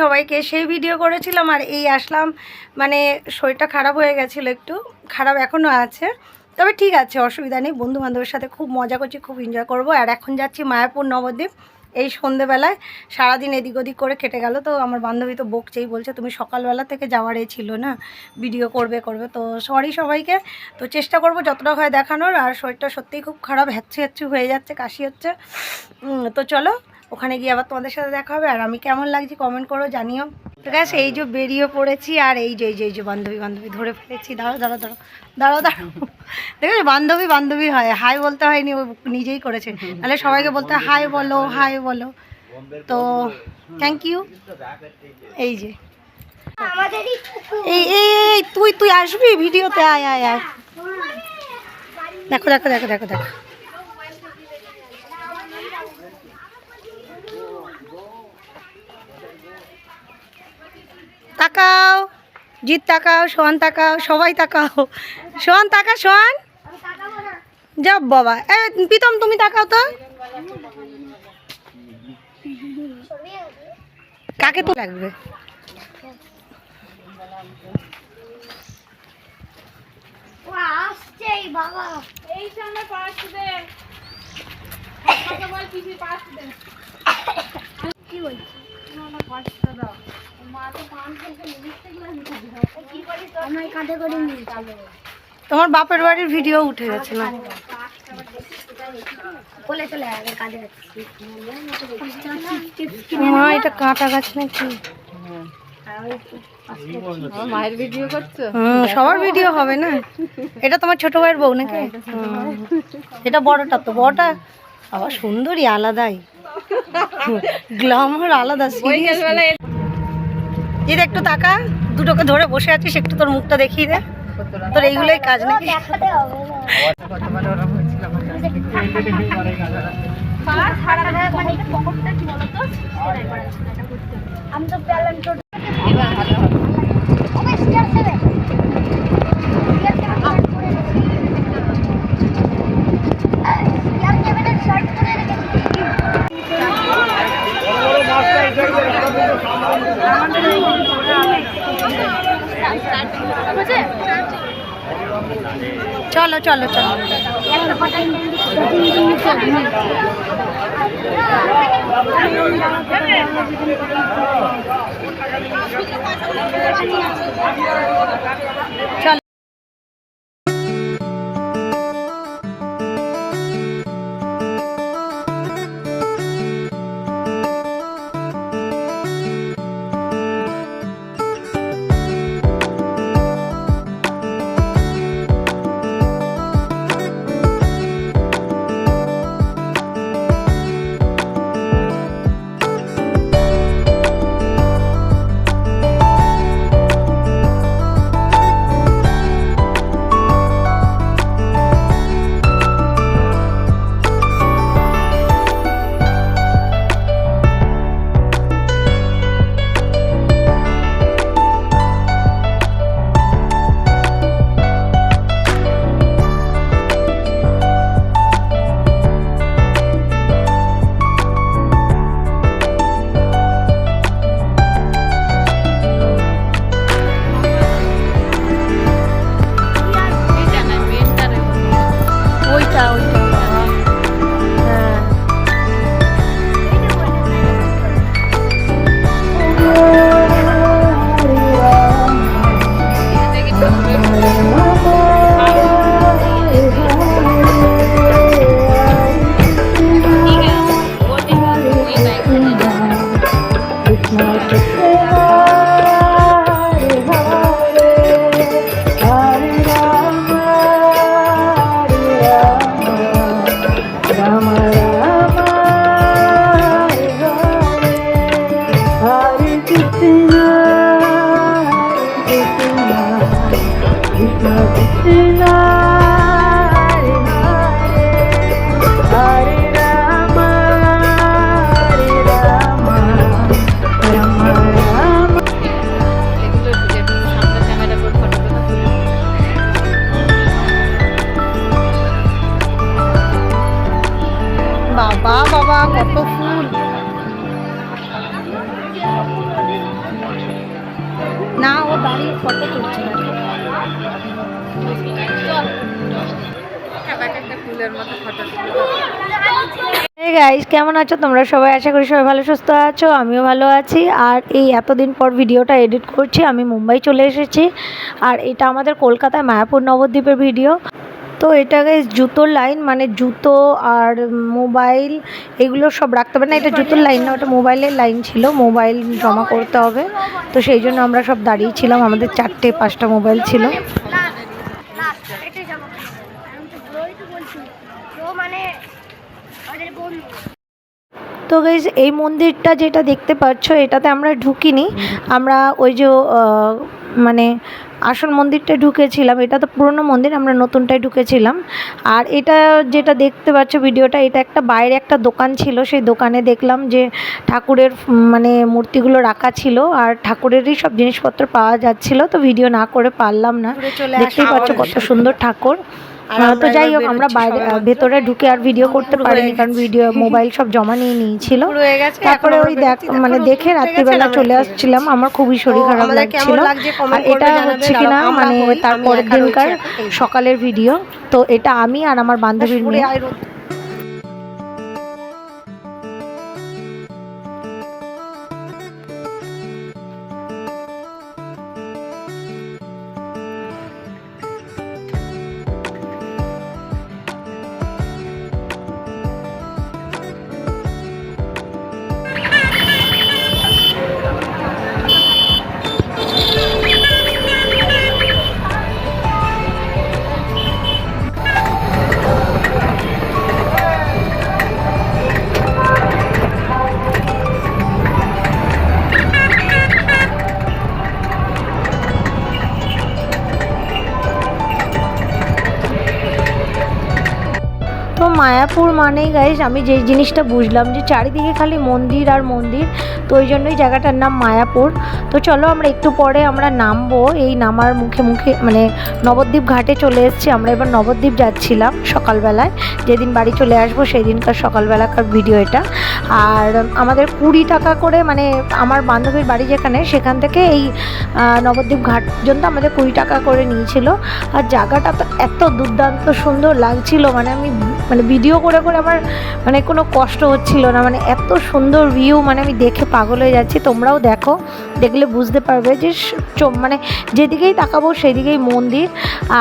সবাইকে সেই ভিডিও করেছিলাম আর এই আসলাম। মানে শরীরটা খারাপ হয়ে গেছিল একটু, খারাপ এখনও আছে। তবে ঠিক আছে, অসুবিধা নেই বন্ধু বান্ধবের সাথে খুব মজা করছি, খুব এনজয় করব। আর এখন যাচ্ছি মায়াপুর নবদ্বীপ। এই সন্ধেবেলায় সারাদিন এদিক ওদিক করে কেটে গেল। তো আমার বান্ধবী তো বকছেই, বলছে, তুমি সকালবেলা থেকে যাওয়ার এ ছিল না ভিডিও করবে করবে। তো সরি সবাইকে, তো চেষ্টা করব যতটা হয় দেখানোর। আর শরীরটা সত্যিই খুব খারাপ, হ্যাচ্ছু হ্যাচ্ছু হয়ে যাচ্ছে, কাশি হচ্ছে। তো চলো ওখানে গিয়ে আবার তোমাদের সাথে দেখা হবে। আর আমি কেমন লাগছি কমেন্ট করো, জানিও। আছে, এই যে বেরিয়ে পড়েছি, আর এই যে এই যে এই যে বান্ধবী বান্ধবী ধরে ফেলেছি। দাঁড়ো দাঁড়ো দাঁড়ো দাঁড়ো দাঁড়ো দেখো বান্ধবী বান্ধবী হয়। হাই বলতে হয়নি, ও নিজেই করেছে। তাহলে সবাইকে বলতে হাই বলো হাই বলো। তো থ্যাংক ইউ এই যে। এই এই, তুই তুই আসবি ভিডিওতে? আয় আয় আয়। দেখো দেখো দেখো দেখো দেখো। তাকাও জিৎ তাকাও সোহান তাকাও সবাই তাকাও। সোহান তাকা সোহান। যাব বাবা। এ প্রীতম তুমি তাকাও তো। কাকে তো লাগবে? এই সামনে পাঁচ দে। কথা বল পিছি পাঁচ দে। কি বলছিস? তোমার বাপের বাড়ির ভিডিও উঠে গেছে না? মা এটা কাঁটা গাছ নাকি? মায়ের ভিডিও করছ? হুম সবার ভিডিও হবে না? এটা তোমার ছোট ভাইয়ের বউ নাকি? এটা বড়টা তো বড়টা আবার সুন্দরী আলাদাই। গ্লামার আলাদা সিরিয়াস এই একটু তাকা দুটোকে ধরে বসে আছিস একটু তোর মুখটা দেখিয়ে দে। তোর এইগুলোই কাজ নাকি? আমি তো চলো চলো চলো চলো বাবা বাবা এই গাইস কেমন আছো? তোমরা সবাই আশা করি সবাই ভালো সুস্থ আছো আমিও ভালো আছি। আর এই এতদিন পর ভিডিওটা এডিট করছি আমি মুম্বাই চলে এসেছি। আর এটা আমাদের কলকাতায় মায়াপুর নবদ্বীপের ভিডিও তো এটা গাইস জুতোর লাইন মানে জুতো আর মোবাইল এগুলো সব রাখতে হবে না। এটা জুতোর লাইন না ওটা মোবাইলের লাইন ছিল। মোবাইল জমা করতে হবে। তো সেই জন্য আমরা সব দাঁড়িয়েছিলাম আমাদের চারটে পাঁচটা মোবাইল ছিল মানে আমাদের বন্ধু তো গাইজ এই মন্দিরটা যেটা দেখতে পাচ্ছ এটাতে আমরা ঢুকিনি। আমরা ওই যে মানে আসল মন্দিরটা ঢুকেছিলাম। এটা তো পুরনো মন্দির আমরা নতুনটায় ঢুকেছিলাম। আর এটা যেটা দেখতে পাচ্ছ ভিডিওটা এটা একটা বাইরে একটা দোকান ছিল। সেই দোকানে দেখলাম যে ঠাকুরের মানে মূর্তিগুলো রাখা ছিল। আর ঠাকুরেরই সব জিনিসপত্র পাওয়া যাচ্ছিল তো ভিডিও না করে পারলাম না। দেখতেই পাচ্ছ কত সুন্দর ঠাকুর। তো যাই হোক আমরা বাইরে ভেতরে ঢুকে আর ভিডিও করতে পারিনি কারণ ভিডিও মোবাইল সব জমা নিয়ে নিয়েছিল। তারপরে ওই দেখ মানে দেখে রাত্রিবেলা চলে আসছিলাম আমার খুবই শরীর খারাপ লাগছিল। আর এটা হচ্ছে কিনা মানে তারপরের দিনকার সকালের ভিডিও তো এটা আমি আর আমার বান্ধবীর মেয়ে। মানেই গাইজ আমি যে জিনিসটা বুঝলাম যে চারিদিকে খালি মন্দির আর মন্দির, তো ওই জন্যই জায়গাটার নাম মায়াপুর। তো চলো আমরা একটু পরে আমরা নামবো, এই নামার মুখে মুখে মানে নবদ্বীপ ঘাটে চলে এসেছি। আমরা এবার নবদ্বীপ যাচ্ছিলাম সকালবেলায়, যেদিন বাড়ি চলে আসব সেই দিনকার সকালবেলাকার ভিডিও এটা। আর আমাদের কুড়ি টাকা করে মানে আমার বান্ধবীর বাড়ি যেখানে, সেখান থেকে এই নবদ্বীপ ঘাট পর্যন্ত আমাদের কুড়ি টাকা করে নিয়েছিল। আর জায়গাটা তো এত দুর্দান্ত সুন্দর লাগছিল মানে আমি মানে ভিডিও করে করে আমার মানে কোনো কষ্ট হচ্ছিল না। মানে এত সুন্দর ভিউ মানে আমি দেখে পাগল হয়ে যাচ্ছি। তোমরাও দেখো, দেখলে বুঝতে পারবে যে মানে যেদিকেই তাকাবো সেদিকেই মন্দির।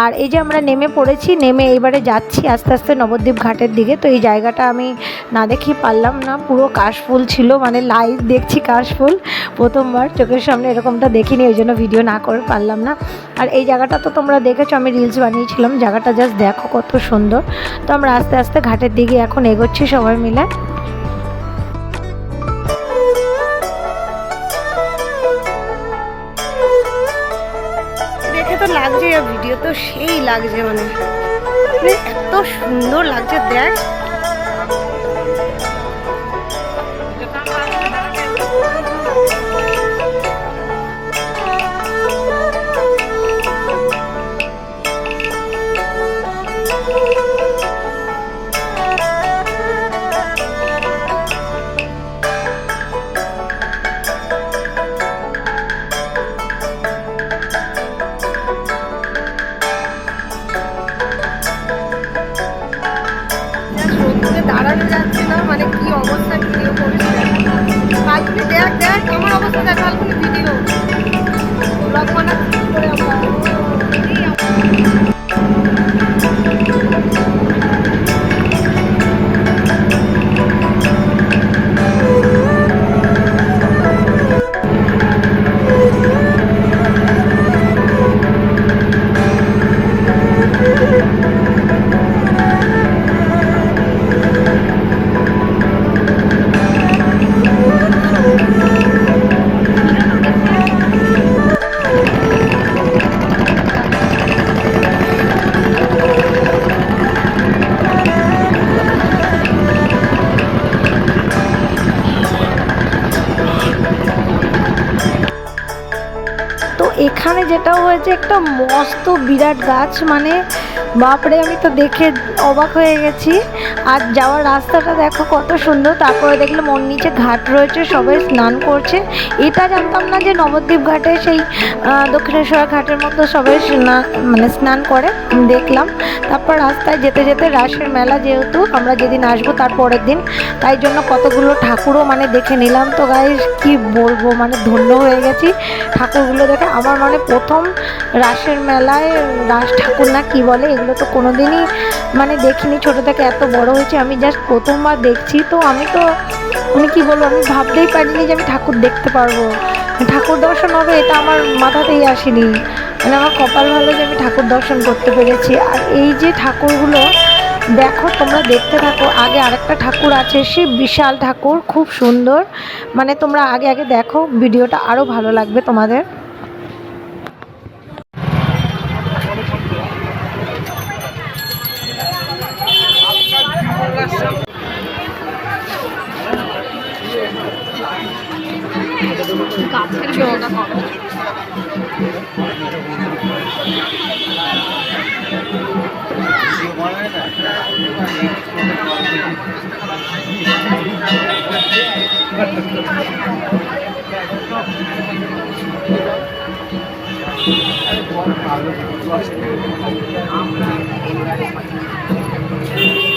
আর এই যে আমরা নেমে পড়েছি, নেমে এইবারে যাচ্ছি আস্তে আস্তে নবদ্বীপ ঘাটের দিকে। তো এই জায়গাটা আমি না দেখি পারলাম না। পুরো কাশফুল ছিল মানে লাইভ দেখছি কাশফুল প্রথমবার। চোখের সামনে এরকমটা দেখিনি, ওই জন্য ভিডিও না করে পারলাম না। আর এই জায়গাটা তো তোমরা দেখেছ, আমি রিলস বানিয়েছিলাম। জায়গাটা জাস্ট দেখো কত সুন্দর। তো আমরা আস্তে আস্তে ঘাটের দিকে এখন এগোচ্ছি সবাই মিলে। দেখে তো লাগছে ভিডিও তো সেই লাগছে মানে। মানে এত সুন্দর লাগছে, দেখ। এখানে যেটা হয়েছে একটা মস্ত বিরাট গাছ মানে বাপরে, আমি তো দেখে অবাক হয়ে গেছি। আর যাওয়ার রাস্তাটা দেখো কত সুন্দর। তারপরে দেখলাম ওর নিচে ঘাট রয়েছে, সবাই স্নান করছে। এটা জানতাম না যে নবদ্বীপ ঘাটে সেই দক্ষিণেশ্বর ঘাটের মতো সবাই স্নান মানে স্নান করে। দেখলাম। তারপর রাস্তায় যেতে যেতে রাসের মেলা যেহেতু, আমরা যেদিন আসব তার পরের দিন। তাই জন্য কতগুলো ঠাকুরও মানে দেখে নিলাম তো গাই কি বলব মানে ধন্য হয়ে গেছি। ঠাকুরগুলো দেখে আমার মানে প্রথম রাসের মেলায় রাস ঠাকুর না কি বলে? এগুলো তো কোনোদিনই মানে দেখিনি। ছোটো থেকে এত বড় হয়েছে, আমি জাস্ট প্রথমবার দেখছি। তো আমি তো মানে কি বলব, আমি ভাবতেই পারিনি যে আমি ঠাকুর দেখতে পারব। ঠাকুর দর্শন হবে, এটা আমার মাথাতেই আসেনি। মানে আমার কপাল ভালো যে আমি ঠাকুর দর্শন করতে পেরেছি। আর এই যে ঠাকুরগুলো, দেখো তোমরা দেখতে থাকো, আগে আরেকটা ঠাকুর আছে, সে বিশাল ঠাকুর, খুব সুন্দর। মানে তোমরা আগে আগে দেখো, ভিডিওটা আরও ভালো লাগবে তোমাদের। গাছের ভিডিওটা করো তো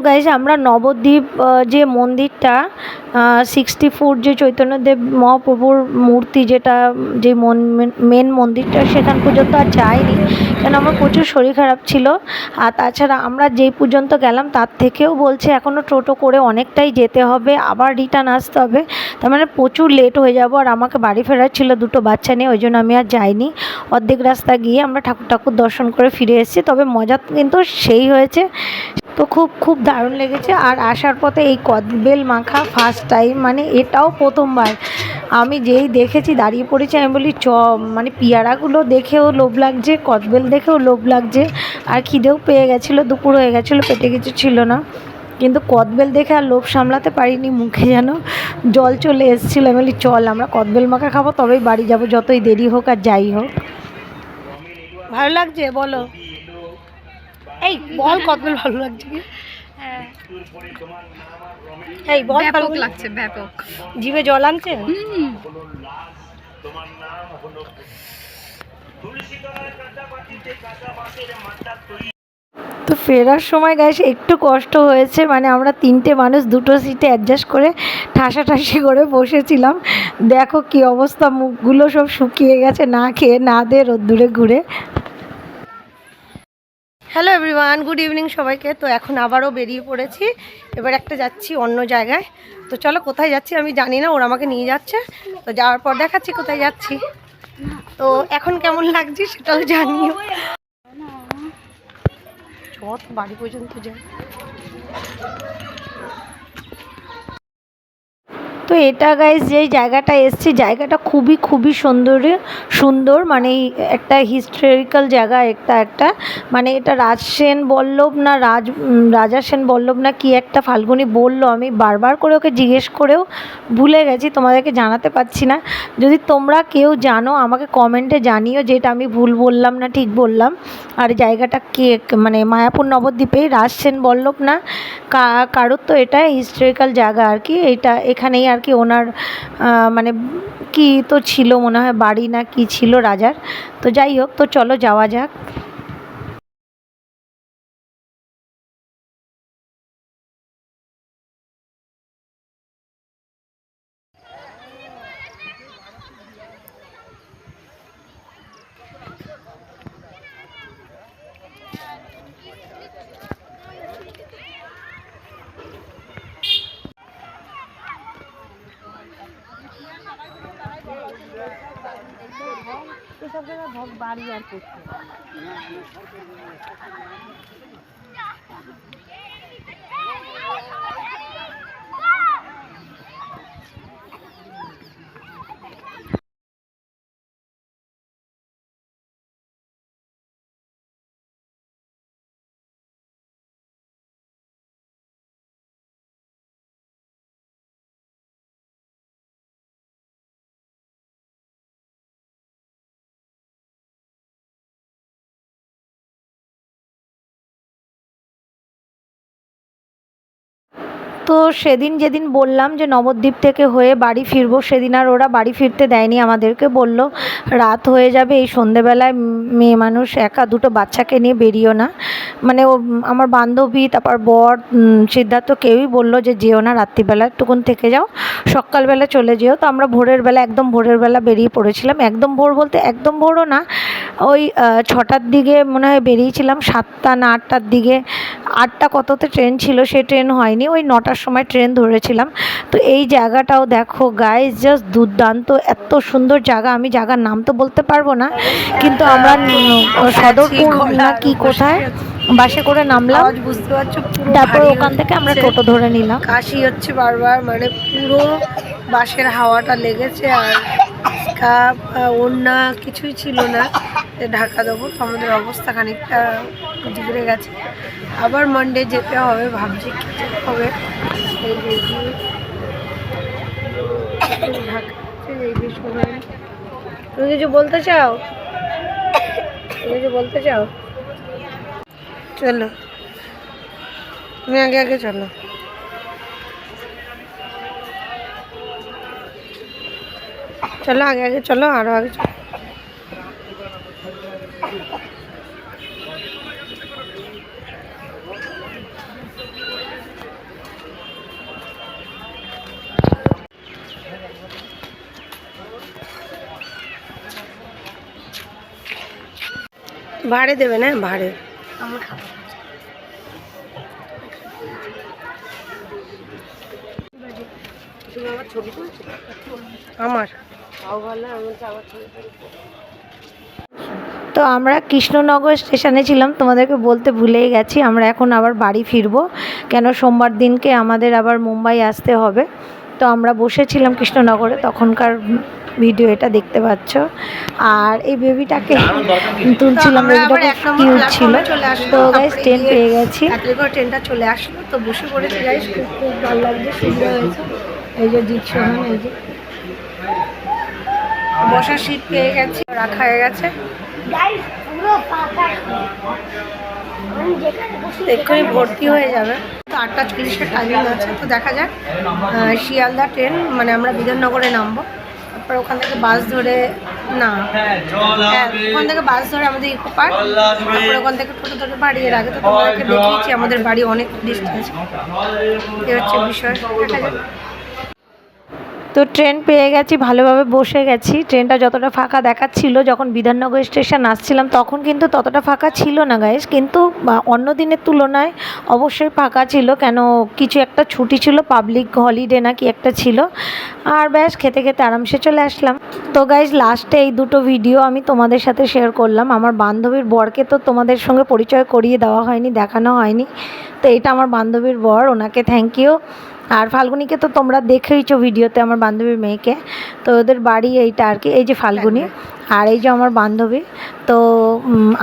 গাইজ আমরা নবদ্বীপ যে মন্দিরটা সিক্সটি ফুট যে চৈতন্যদেব মহাপ্রভুর মূর্তি যেটা, যে মন মেন মন্দিরটা, সেখান পর্যন্ত আর যাইনি। কেন আমার প্রচুর শরীর খারাপ ছিল। আর তাছাড়া আমরা যেই পর্যন্ত গেলাম, তার থেকেও বলছে এখনও টোটো করে অনেকটাই যেতে হবে। আবার রিটার্ন আসতে হবে। তার মানে প্রচুর লেট হয়ে যাব আর আমাকে বাড়ি ফেরার ছিল দুটো বাচ্চা নিয়ে, ওই জন্য আমি আর যাইনি। অর্ধেক রাস্তা গিয়ে আমরা ঠাকুর ঠাকুর দর্শন করে ফিরে এসেছি। তবে মজা কিন্তু সেই হয়েছে। তো খুব খুব দারুণ লেগেছে। আর আসার পথে এই কদবেল মাখা ফার্স্ট টাইম মানে এটাও প্রথমবার। আমি যেই দেখেছি, দাঁড়িয়ে পড়েছি, আমি বলি, চ মানে পিয়ারাগুলো দেখেও লোভ লাগছে, কদবেল দেখেও লোভ লাগছে, আর খিদেও পেয়ে গেছিল, দুপুর হয়ে গেছিল, পেটে কিছু ছিল না। কিন্তু কদবেল দেখে আর লোভ সামলাতে পারিনি মুখে যেন, জল চলে এসেছিল। আমি বলি, চল, আমরা কদবেল মাখা খাব, তবেই বাড়ি যাব, যতই দেরি হোক আর যাই হোক। ভালো লাগছে? বলো। এই, বল কদবেল ভালো লাগছে হ্যাঁ। এই বল ব্যাপক লাগছে ব্যাপক। জিভে জল আনছে? তো ফেরার সময় গাইস একটু কষ্ট হয়েছে মানে আমরা তিনটে মানুষ দুটো সিটে অ্যাডজাস্ট করে ঠাসাঠাসি করে বসেছিলাম। দেখো কি অবস্থা মুখগুলো সব শুকিয়ে গেছে না খেয়ে না দে রোদ্দুরে ঘুরে। হ্যালো এভরিওয়ান গুড ইভিনিং সবাইকে। তো এখন আবারও বেরিয়ে পড়েছি। এবার একটা যাচ্ছি অন্য জায়গায়। তো চলো কোথায় যাচ্ছি আমি জানি না, ওরা আমাকে নিয়ে যাচ্ছে। তো যাওয়ার পর দেখাচ্ছি কোথায় যাচ্ছি। তো এখন কেমন লাগছে সেটাও জানিও। বাড়ি পর্যন্ত যাই। তো এটা গাইজ যেই জায়গাটা এসছি, জায়গাটা খুবই খুবই সুন্দর সুন্দর মানে একটা হিস্টোরিক্যাল জায়গা একটা একটা। মানে এটা রাজ সেন বল্লভ না রাজ রাজা সেন বল্লভ না কি একটা ফাল্গুনি বলল, আমি বারবার করে ওকে জিজ্ঞেস করেও ভুলে গেছি, তোমাদেরকে জানাতে পারছি না। যদি তোমরা কেউ জানো, আমাকে কমেন্টে জানিও যে এটা আমি ভুল বললাম না ঠিক বললাম। আর জায়গাটা কে মানে মায়াপুর নবদ্বীপে, রাজ সেন বল্লভ না কারোর তো এটা হিস্টোরিক্যাল জায়গা আর কি, এটা এখানেই আর কি ওনার মানে কি তো ছিল মনে হয়, বাড়ি না কি ছিল রাজার। তো যাই হোক, তো চলো যাওয়া যাক। সব জায়গায় ভোগ বাড়ি আর করছে তো সেদিন যেদিন বললাম যে নবদ্বীপ থেকে হয়ে বাড়ি ফিরবো, সেদিন আর ওরা বাড়ি ফিরতে দেয়নি আমাদেরকে, বলল রাত হয়ে যাবে, এই সন্ধেবেলায় মেয়ে মানুষ একা দুটো বাচ্চাকে নিয়ে বেরিও না। মানে ও, আমার বান্ধবী, তারপর বর সিদ্ধার্থ কেউই বলল যে যেও না, রাত্রিবেলা একটুকুন থেকে যাও, সকালবেলা চলে যেও। তো আমরা ভোরের বেলা, একদম ভোরের বেলা বেরিয়ে পড়েছিলাম। একদম ভোর বলতে একদম ভোরও না, ওই ছটার দিকে মনে হয় বেরিয়েছিলাম, সাতটা না আটটার দিকে। আটটা কততে ট্রেন ছিল, সে ট্রেন হয়নি, ওই নটার সময় ট্রেন ধরেছিলাম। তো এই জায়গাটাও দেখো গাইজ জাস্ট দুর্দান্ত এত সুন্দর জায়গা। আমি জায়গার নাম তো বলতে পারব না কিন্তু আমরা সদর সদরপুর না কি কোথায়? বাসে করে নামলাম। বুঝতে পারছ তারপর ওখান থেকে আমরা টোটো ধরে নিলাম। কাশি হচ্ছে বারবার মানে পুরো বাসের হাওয়াটা লেগেছে আর স্কার্ফ ওড়না কিছুই ছিল না। যে ঢাকা দেবো। আমাদের অবস্থা খানিকটা বিগড়ে গেছে। আবার মানডে যেতে হবে, ভাবছি কি হবে। তুমি কিছু বলতে চাও? তুমি কিছু বলতে চাও? চলো। তুমি আগে আগে চলো। চলো আগে আগে চলো আরও আগে চলো। ভাড়ে দেবে না? ভাড়ে আমার। তো আমরা কৃষ্ণনগর স্টেশনে ছিলাম তোমাদেরকে বলতে ভুলেই গেছি আমরা এখন আবার বাড়ি ফিরবো। কেন সোমবার দিনকে আমাদের আবার মুম্বাই আসতে হবে। তো আমরা বসেছিলাম কৃষ্ণনগরে তখনকার ভিডিও এটা দেখতে পাচ্ছ। আর এই বেবিটাকে তুলছিলাম বেবিটা কিউট ছিল। তো গাইস ট্রেন পেয়ে গেছি। ট্রেনটা চলে আসলো। তো বসে পড়েছি গাইস খুব খুব ভালো লাগছে সুবিধা হয়েছে। এই যে জিৎ সোহান এই যে বসার সিট পেয়ে গেছি রাখা হয়ে গেছে। এক্ষুনি ভর্তি হয়ে যাবে। তো আটটা চল্লিশের টাইমিং আছে তো দেখা যাক শিয়ালদা ট্রেন মানে আমরা বিধাননগরে নামবো। তারপর ওখান থেকে বাস ধরে না হ্যাঁ ওখান থেকে বাস ধরে আমাদের ইকো পার্ক তারপর ওখান থেকে টোটো ধরে বাড়ি। এর আগে তো তোমাদেরকে দেখিয়েছি আমাদের বাড়ি অনেক ডিস্টেন্স এ হচ্ছে বিষয় দেখা যাক। তো ট্রেন পেয়ে গেছি, ভালোভাবে বসে গেছি। ট্রেনটা যতটা ফাঁকা দেখাচ্ছিল, যখন বিধাননগর স্টেশন আসছিলাম, তখন কিন্তু ততটা ফাঁকা ছিল না গাইস কিন্তু অন্য দিনের তুলনায় অবশ্যই ফাঁকা ছিল, কেন কিছু একটা ছুটি ছিল পাবলিক হলিডে না কি একটা ছিল। আর ব্যাস, খেতে খেতে আরামসে চলে আসলাম। তো গাইজ লাস্টে এই দুটো ভিডিও আমি তোমাদের সাথে শেয়ার করলাম। আমার বান্ধবীর বরকে তো তোমাদের সঙ্গে পরিচয় করিয়ে দেওয়া হয়নি, দেখানো হয়নি। তো এটা আমার বান্ধবীর বর, ওনাকে থ্যাংক ইউ আর ফাল্গুনিকে তো তোমরা দেখেইছো ভিডিওতে আমার বান্ধবীর মেয়েকে। তো ওদের বাড়ি এইটা আর কি, এই যে ফাল্গুনি আর এই যে আমার বান্ধবী। তো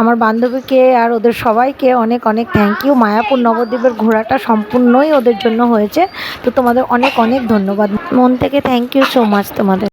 আমার বান্ধবীকে আর ওদের সবাইকে অনেক অনেক থ্যাংক ইউ মায়াপুর নবদ্বীপের ঘোরাটা সম্পূর্ণই ওদের জন্য হয়েছে। তো তোমাদের অনেক অনেক ধন্যবাদ। মন থেকে থ্যাংক ইউ সো মাচ তোমাদের।